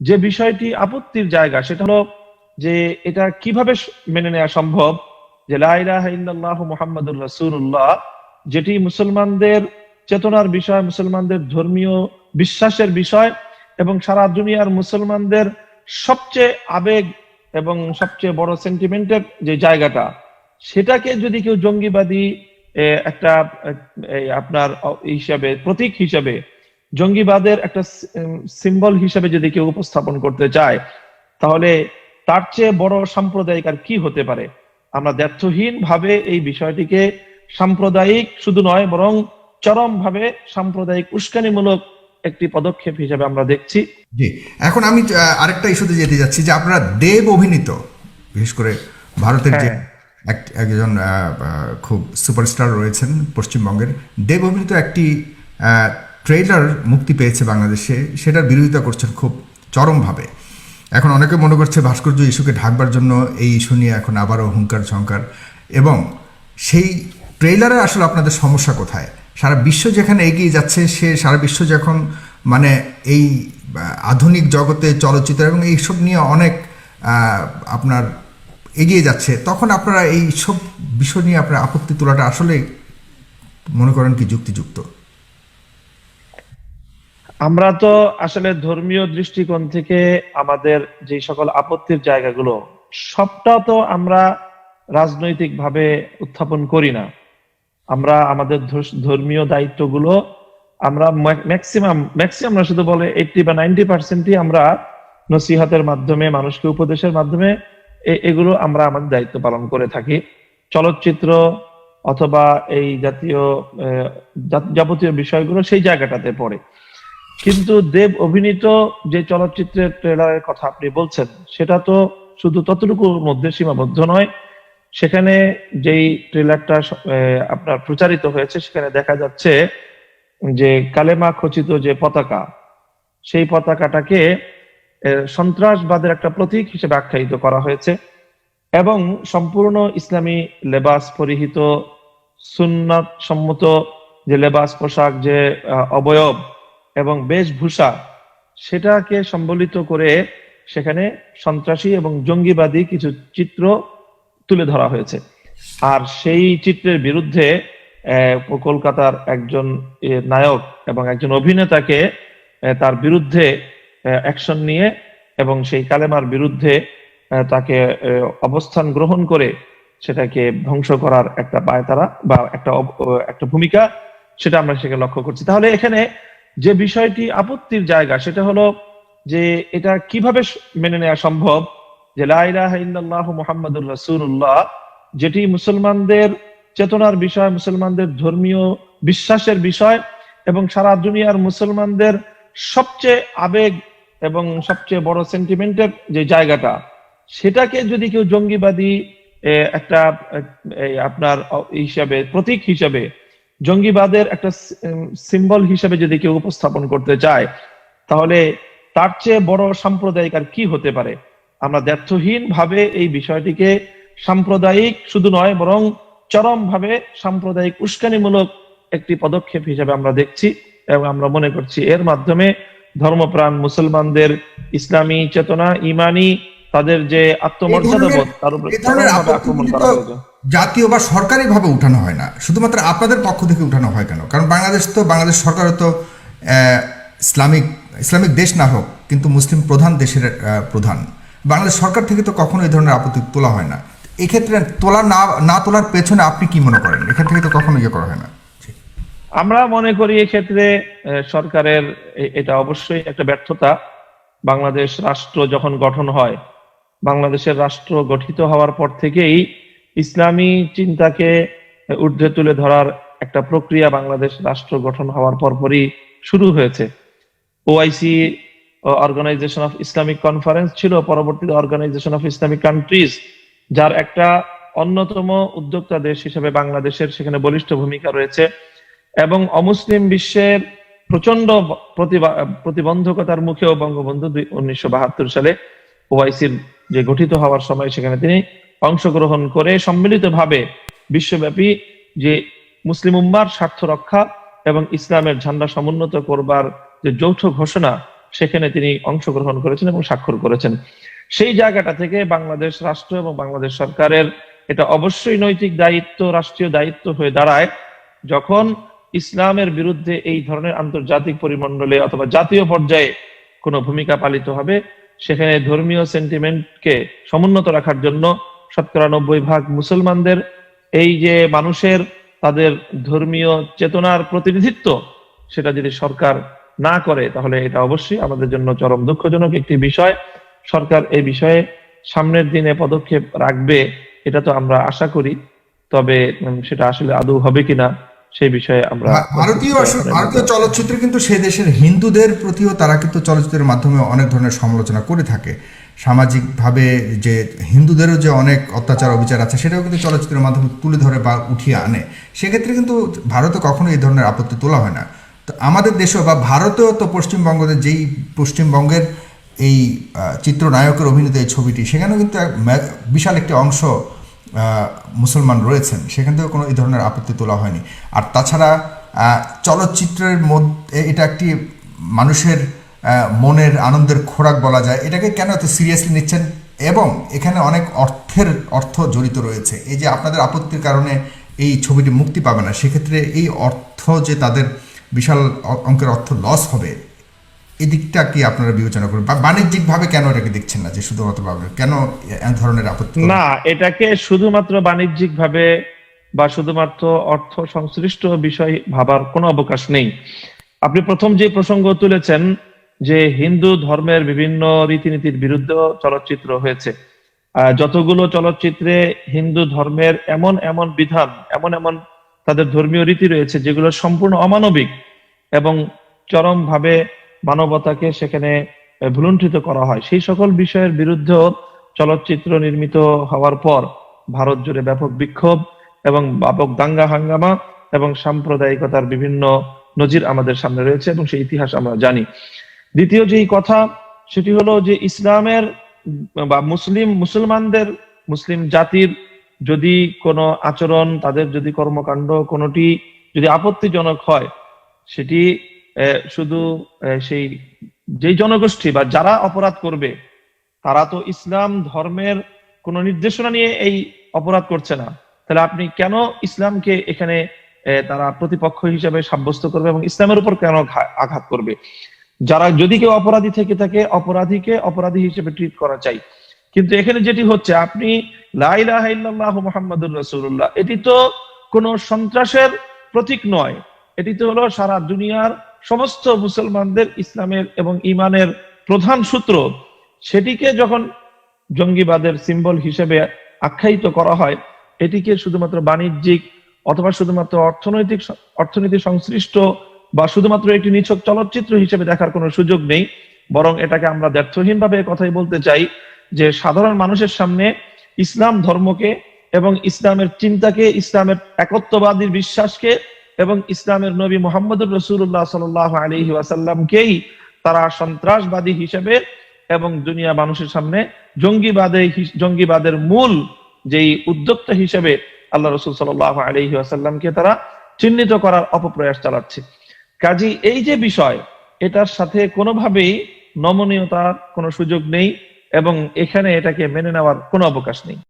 যে বিষয়টি আপত্তির জায়গা, সেটা হলো যে এটা কীভাবে মেনে নেওয়া সম্ভব? যে লা ইলাহা ইল্লাল্লাহু মুহাম্মাদুর যেটি মুসলমানদের চেতনার বিষয়, মুসলমানদের ধর্মীয় বিশ্বাসের বিষয় এবং সারা দুনিয়ার মুসলমানদের সবচেয়ে আবেগ এবং সবচেয়ে বড় সেন্টিমেন্টের যে জায়গাটা, সেটাকে যদি কেউ জঙ্গিবাদী একটা আপনার হিসাবে, প্রতীক হিসাবে জঙ্গিবাদের একটা সিম্বল হিসাবে যদি কেউ উপস্থাপন করতে চায় তাহলে তার চেয়ে বড় সাম্প্রদায়িক আর কি হতে পারে আমরা দ্ব্যর্থহীন ভাবে এই বিষয়টিকে সাম্প্রদায়িক শুধু নয় বরং চরম ভাবে সাম্প্রদায়িক উস্কানিমূলক একটি পদক্ষেপ হিসেবে আমরা দেখছি জি এখন আমি আরেকটা ইস্যুতে যেতে যাচ্ছি যে আপনারা দেব অভিনীত বিশেষ করে ভারতের যে হ্যাঁ। এক- একজন খুব সুপারস্টার রয়েছেন পশ্চিমবঙ্গের দেব অভিনীত একটি ট্রেলার মুক্তি পেয়েছে বাংলাদেশে, সেটার বিরোধিতা করছেন খুব চরমভাবে। এখন অনেকে মনে করছে ভাস্কর্য ইস্যুকে ঢাকবার জন্য এই ইস্যু নিয়ে এখন আবারও হুঙ্কার ঝঙ্কার। এবং সেই ট্রেলারে আসলে আপনাদের সমস্যা কোথায়? সারা বিশ্ব যেখানে এগিয়ে যাচ্ছে, সে সারা বিশ্ব যখন মানে এই আধুনিক জগতে চলচ্চিত্র এবং এইসব নিয়ে অনেক আপনার এগিয়ে যাচ্ছে, তখন আপনারা এই সব বিষয় নিয়ে আপনার আপত্তি তোলাটা আসলে মনে করেন কি যুক্তিযুক্ত? আমরা তো আসলে ধর্মীয় দৃষ্টিকোণ থেকে আমাদের যে সকল আপত্তির জায়গাগুলো, সবটা তো আমরা রাজনৈতিক ভাবে উত্থাপন করি না। আমরা আমাদের ধর্মীয় দায়িত্বগুলো আমরা ম্যাক্সিমাম ম্যাক্সিমাম না শুধু বলে এইটটি বা নাইনটি পার্সেন্টই আমরা নসিহাতের মাধ্যমে, মানুষকে উপদেশের মাধ্যমে এগুলো আমরা আমাদের দায়িত্ব পালন করে থাকি। চলচ্চিত্র অথবা এই জাতীয় যাবতীয় বিষয়গুলো সেই জায়গাটাতে পড়ে। কিন্তু দেব অভিনীত যে চলচ্চিত্রের ট্রেলারের কথা আপনি বলছেন, সেটা তো শুধু ততটুকুর মধ্যে সীমাবদ্ধ নয়। সেখানে যেই ট্রেলারটা আপনার প্রচারিত হয়েছে, সেখানে দেখা যাচ্ছে যে কালেমা খচিত যে পতাকা, সেই পতাকাটাকে সন্ত্রাসবাদের একটা প্রতীক হিসেবে আখ্যায়িত করা হয়েছে এবং সম্পূর্ণ ইসলামী লেবাস পরিহিত সুন্নাত সম্মত যে লেবাস পোশাক যে অবয়ব এবং বেশভূষা, সেটাকে সম্বলিত করে সেখানে সন্ত্রাসী এবং জঙ্গিবাদী কিছু চিত্র তুলে ধরা হয়েছে। আর সেই চিত্রের বিরুদ্ধে কলকাতার একজন নায়ক এবং একজন অভিনেতাকে তার বিরুদ্ধে অ্যাকশন নিয়ে এবং সেই কালেমার বিরুদ্ধে তাকে অবস্থান গ্রহণ করে সেটাকে ধ্বংস করার একটা পায়তারা বা একটা একটা ভূমিকা, সেটা আমরা সেখানে লক্ষ্য করছি। তাহলে এখানে যে বিষয়টি আপত্তির জায়গা, সেটা হলো যে এটা কীভাবে মেনে নেওয়া সম্ভব? যে লা ইলাহা ইল্লাল্লাহু মুহাম্মাদুর যেটি মুসলমানদের চেতনার বিষয়, মুসলমানদের ধর্মীয় বিশ্বাসের বিষয়, এবং সারা দুনিয়ার মুসলমানদের সবচেয়ে আবেগ এবং সবচেয়ে বড় সেন্টিমেন্টের যে জায়গাটা, সেটাকে যদি কেউ জঙ্গিবাদী একটা আপনার হিসাবে, প্রতীক হিসাবে জঙ্গিবাদের একটা সিম্বল হিসাবে যদি কেউ উপস্থাপন করতে চায় তাহলে তার চেয়ে বড় সাম্প্রদায়িক আর কি হতে পারে? আমরা দ্ব্যর্থহীন ভাবে এই বিষয়টিকে সাম্প্রদায়িক শুধু নয় বরং চরম ভাবে সাম্প্রদায়িক উস্কানিমূলক একটি পদক্ষেপ হিসেবে আমরা দেখছি এবং আমরা মনে করছি এর মাধ্যমে ধর্মপ্রাণ মুসলমানদের ইসলামী চেতনা ইমানি তাদের যে আত্মমর্যাদা বোধ তার উপর আক্রমণ করা হয়েছে। জাতীয় বা সরকারিভাবে উঠানো হয় না। শুধুমাত্র আপনাদের পক্ষ থেকে উঠানো হয় কেন? কারণ বাংলাদেশ তো, বাংলাদেশ সরকারও তো ইসলামিক ইসলামিক দেশ না হোক, কিন্তু মুসলিম প্রধান দেশের প্রধান। বাংলাদেশ সরকার থেকে তো কখনো এই ধরনের আপত্তি তোলা হয় না। এক্ষেত্রে তোলা না না তোলার পেছনে আপনি কি মনে করেন? এখান থেকে তো কখনো ইয়ে করা হয় না। আমরা মনে করি এক্ষেত্রে সরকারের এটা অবশ্যই একটা ব্যর্থতা। বাংলাদেশ রাষ্ট্র যখন গঠন হয়, বাংলাদেশের রাষ্ট্র গঠিত হওয়ার পর থেকেই ইসলামী চিন্তাকে ঊর্ধ্বে তুলে ধরার একটা প্রক্রিয়া বাংলাদেশ রাষ্ট্র গঠন হওয়ার পরপরই শুরু হয়েছে। OIC organisation of Islamic conference ছিল, পরবর্তীতে অর্গানাইজেশন অফ ইসলামিক কান্ট্রিজ যার একটা অন্যতম উদ্যোক্তা দেশ হিসেবে বাংলাদেশের সেখানে বলিষ্ঠ ভূমিকা রয়েছে এবং অমুসলিম বিশ্বের প্রচণ্ড প্রতিবা- প্রতিবন্ধকতার মুখেও বঙ্গবন্ধু উনিশশো বাহাত্তর সালে ওআইসির যে গঠিত হওয়ার সময় সেখানে তিনি অংশগ্রহণ করে সম্মিলিতভাবে বিশ্বব্যাপী যে মুসলিম উম্মার স্বার্থ রক্ষা এবং ইসলামের ঝান্ডা সমুন্নত করবার যে যৌথ ঘোষণা, সেখানে তিনি অংশগ্রহণ করেছেন এবং স্বাক্ষর করেছেন। সেই জায়গাটা থেকে বাংলাদেশ রাষ্ট্র এবং বাংলাদেশ সরকারের এটা অবশ্যই নৈতিক দায়িত্ব, রাষ্ট্রীয় দায়িত্ব হয়ে দাঁড়ায় যখন ইসলামের বিরুদ্ধে এই ধরনের আন্তর্জাতিক পরিমণ্ডলে অথবা জাতীয় পর্যায়ে কোনো ভূমিকা পালিত হবে, সেখানে ধর্মীয় সেন্টিমেন্টকে সমুন্নত রাখার জন্য শতকরা নব্বই ভাগ মুসলমানদের এই যে মানুষের তাদের ধর্মীয় চেতনার প্রতিনিধিত্ব সেটা যদি সরকার না করে তাহলে এটা অবশ্যই আমাদের জন্য চরম দুঃখজনক একটি বিষয়। সরকার এই বিষয়ে সামনের দিনে পদক্ষেপ রাখবে এটা তো আমরা আশা করি। তবে সেটা আসলে আদৌ হবে কিনা সেই বিষয়ে আমরা ভারতীয় ভারতীয় চলচ্চিত্র কিন্তু সে দেশের হিন্দুদের প্রতিও তারা কিন্তু চলচ্চিত্রের মাধ্যমে অনেক ধরনের সমালোচনা করে থাকে। সামাজিকভাবে যে হিন্দুদেরও যে অনেক অত্যাচার, অবিচার আছে, সেটাও কিন্তু চলচ্চিত্রের মাধ্যমে তুলে ধরে বা উঠিয়ে আনে। সেক্ষেত্রে কিন্তু ভারতে কখনো এই ধরনের আপত্তি তোলা হয় না। তো আমাদের দেশেও বা ভারতেও তো পশ্চিমবঙ্গের যেই পশ্চিমবঙ্গের এই চিত্রনায়কের অভিনীত এই ছবিটি, সেখানেও কিন্তু বিশাল একটি অংশ মুসলমান রয়েছেন। সেখান থেকেও কোনো এই ধরনের আপত্তি তোলা হয়নি। আর তাছাড়া চলচ্চিত্রের মধ্যে, এটা একটি মানুষের মনের আনন্দের খোরাক বলা যায়। এটাকে কেন এত সিরিয়াসলি নিচ্ছেন? এবং এখানে অনেক অর্থের অর্থ জড়িত রয়েছে। এই যে আপনাদের আপত্তির কারণে এই ছবিটি মুক্তি পাবে না, সেক্ষেত্রে এই অর্থ যে তাদের বিশাল অঙ্কের অর্থ লস হবে এই দিকটা কি আপনারা বিবেচনা করবেন? বা বাণিজ্যিকভাবে কেন এটাকে দেখছেন না যে শুধুমাত্র কেন এক ধরনের আপত্তি না, এটাকে শুধুমাত্র বাণিজ্যিক ভাবে বা শুধুমাত্র অর্থ সংশ্লিষ্ট বিষয় ভাবার কোনো অবকাশ নেই। আপনি প্রথম যে প্রসঙ্গ তুলেছেন যে হিন্দু ধর্মের বিভিন্ন রীতিনীতির বিরুদ্ধে চলচ্চিত্র হয়েছে। যতগুলো চলচ্চিত্রে হিন্দু ধর্মের এমন এমন বিধান, এমন এমন তাদের ধর্মীয় রীতি রয়েছে, যেগুলো সম্পূর্ণ অমানবিক এবং চরম ভাবে মানবতাকে সেখানে ভুলুণ্ঠিত করা হয়। সেই সকল বিষয়ের বিরুদ্ধেও চলচ্চিত্র নির্মিত হওয়ার পর ভারত জুড়ে ব্যাপক বিক্ষোভ এবং ব্যাপক দাঙ্গা হাঙ্গামা এবং সাম্প্রদায়িকতার বিভিন্ন নজির আমাদের সামনে রয়েছে এবং সেই ইতিহাস আমরা জানি। দ্বিতীয় যেই কথা, সেটি হলো যে ইসলামের বা মুসলিম, মুসলমানদের মুসলিম জাতির যদি কোনো আচরণ, তাদের যদি কর্মকাণ্ড কোনোটি যদি আপত্তিজনক হয়, সেটি শুধু সেই, যেই জনগোষ্ঠী বা যারা অপরাধ করবে, তারা তো ইসলাম ধর্মের কোন নির্দেশনা নিয়ে এই অপরাধ করছে না। তাহলে আপনি কেন ইসলামকে এখানে তারা প্রতিপক্ষ হিসেবে সাব্যস্ত করবে এবং ইসলামের উপর কেন আঘাত করবে? যারা যদি কেউ অপরাধী থেকে থাকে, অপরাধীকে অপরাধী হিসেবে ট্রিট করা চাই। কিন্তু এখানে যেটি হচ্ছে, আপনি এটি তো কোনো সন্ত্রাসের প্রতীক নয়। এটি তো হলো সারা দুনিয়ার সমস্ত মুসলমানদের ইসলামের এবং ইমানের প্রধান সূত্র। সেটিকে যখন জঙ্গিবাদের সিম্বল হিসেবে আখ্যায়িত করা হয়, এটিকে শুধুমাত্র বাণিজ্যিক অথবা শুধুমাত্র অর্থনৈতিক অর্থনীতি সংশ্লিষ্ট বা শুধুমাত্র একটি নিছক চলচ্চিত্র হিসেবে দেখার কোনো সুযোগ নেই, বরং এটাকে আমরা ব্যর্থহীন ভাবে কথাই বলতে চাই যে সাধারণ মানুষের সামনে ইসলাম ধর্মকে এবং ইসলামের চিন্তাকে, ইসলামের একত্ববাদীর বিশ্বাসকে এবং ইসলামের নবী মোহাম্মদুর রসুল্লাহ সাল আলহি ওয়াসাল্লামকেই তারা সন্ত্রাসবাদী হিসেবে এবং দুনিয়া মানুষের সামনে জঙ্গিবাদে জঙ্গিবাদের মূল যেই উদ্যোক্তা হিসেবে আল্লাহ রসুল সাল আলহি আসাল্লামকে তারা চিহ্নিত করার অপপ্রয়াস চালাচ্ছে। কাজী, এই যে বিষয়, এটার সাথে কোনোভাবেই নমনীয়তার কোনো সুযোগ নেই এবং এখানে এটাকে মেনে নেওয়ার কোনো অবকাশ নেই।